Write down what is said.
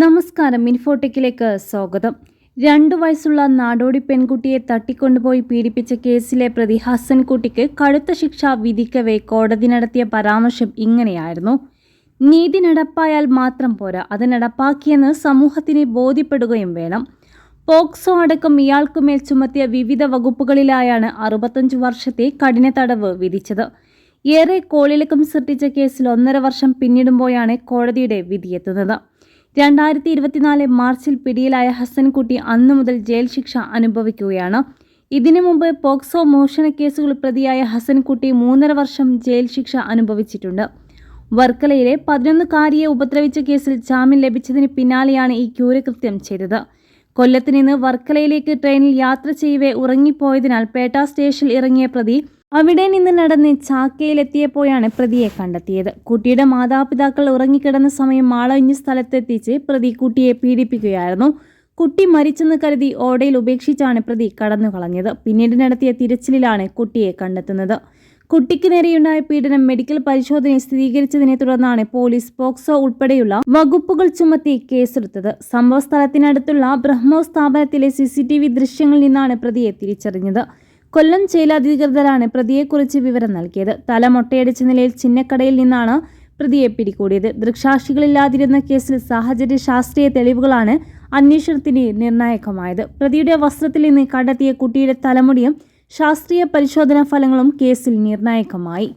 നമസ്കാരം ഇൻഫോടെക്കിലേക്ക് സ്വാഗതം. രണ്ടു വയസ്സുള്ള നാടോടി പെൺകുട്ടിയെ തട്ടിക്കൊണ്ടുപോയി പീഡിപ്പിച്ച കേസിലെ പ്രതി ഹസൻകുട്ടിക്ക് കടുത്ത ശിക്ഷ വിധിക്കവേ കോടതി നടത്തിയ പരാമർശം ഇങ്ങനെയായിരുന്നു. നീതി നടപ്പായാൽ മാത്രം പോരാ അത് നടപ്പാക്കിയെന്ന് സമൂഹത്തിനെ ബോധ്യപ്പെടുകയും വേണം. പോക്സോ അടക്കം ഇയാൾക്കുമേൽ ചുമത്തിയ വിവിധ വകുപ്പുകളിലായാണ് അറുപത്തഞ്ച് വർഷത്തെ കഠിന തടവ് വിധിച്ചത്. ഏറെ കോളിളക്കം സൃഷ്ടിച്ച കേസിൽ ഒന്നര വർഷം പിന്നിടുമ്പോഴാണ് കോടതിയുടെ വിധിയെത്തുന്നത് രണ്ടായിരത്തി ഇരുപത്തിനാല് മാർച്ചിൽ പിടിയിലായ ഹസൻകുട്ടി അന്നു മുതൽ ജയിൽ ശിക്ഷ അനുഭവിക്കുകയാണ്. ഇതിനു മുമ്പ് പോക്സോ മോഷണ കേസുകൾ പ്രതിയായ ഹസൻകുട്ടി മൂന്നര വർഷം ജയിൽ ശിക്ഷ അനുഭവിച്ചിട്ടുണ്ട്. വർക്കലയിലെ പതിനൊന്നുകാരിയെ ഉപദ്രവിച്ച കേസിൽ ജാമ്യം ലഭിച്ചതിന് പിന്നാലെയാണ് ഈ ക്യൂരകൃത്യം ചെയ്തത്. കൊല്ലത്ത് നിന്ന് വർക്കലയിലേക്ക് ട്രെയിനിൽ യാത്ര ചെയ്യവേ ഉറങ്ങിപ്പോയതിനാൽ പേട്ട സ്റ്റേഷനിൽ ഇറങ്ങിയ പ്രതി അവിടെ നിന്ന് നടന്ന് ചാക്കയിലെത്തിയപ്പോഴാണ് പ്രതിയെ കണ്ടെത്തിയത്. കുട്ടിയുടെ മാതാപിതാക്കൾ ഉറങ്ങിക്കിടന്ന സമയം മാളഞ്ഞ സ്ഥലത്തെത്തിച്ച് പ്രതി കുട്ടിയെ പീഡിപ്പിക്കുകയായിരുന്നു. കുട്ടി മരിച്ചെന്ന് കരുതി ഓടയിൽ ഉപേക്ഷിച്ചാണ് പ്രതി കടന്നു കളഞ്ഞത് പിന്നീട് നടത്തിയ തിരച്ചിലിലാണ് കുട്ടിയെ കണ്ടെത്തുന്നത്. കുട്ടിക്ക് നേരെയുണ്ടായ പീഡനം മെഡിക്കൽ പരിശോധന സ്ഥിരീകരിച്ചതിനെ തുടർന്നാണ് പോലീസ് പോക്സോ ഉൾപ്പെടെയുള്ള വകുപ്പുകൾ ചുമത്തി കേസെടുത്തത്. സംഭവ സ്ഥലത്തിനടുത്തുള്ള ബ്രഹ്മോ സ്ഥാപനത്തിലെ സിസിടിവി ദൃശ്യങ്ങളിൽ നിന്നാണ് പ്രതിയെ തിരിച്ചറിഞ്ഞത്. കൊല്ലം ജയിലധികൃതരാണ് പ്രതിയെക്കുറിച്ച് വിവരം നൽകിയത്. തല മൊട്ടയടിച്ച നിലയിൽ ചിന്നക്കടയിൽ നിന്നാണ് പ്രതിയെ പിടികൂടിയത്. ദൃക്സാക്ഷികളില്ലാതിരുന്ന കേസിൽ സാഹചര്യ ശാസ്ത്രീയ തെളിവുകളാണ് അന്വേഷണത്തിന് നിർണായകമായത്. പ്രതിയുടെ വസ്ത്രത്തിൽ നിന്ന് കണ്ടെത്തിയ കുട്ടിയുടെ തലമുടിയും ശാസ്ത്രീയ പരിശോധനാ ഫലങ്ങളും കേസിൽ നിർണായകമായി.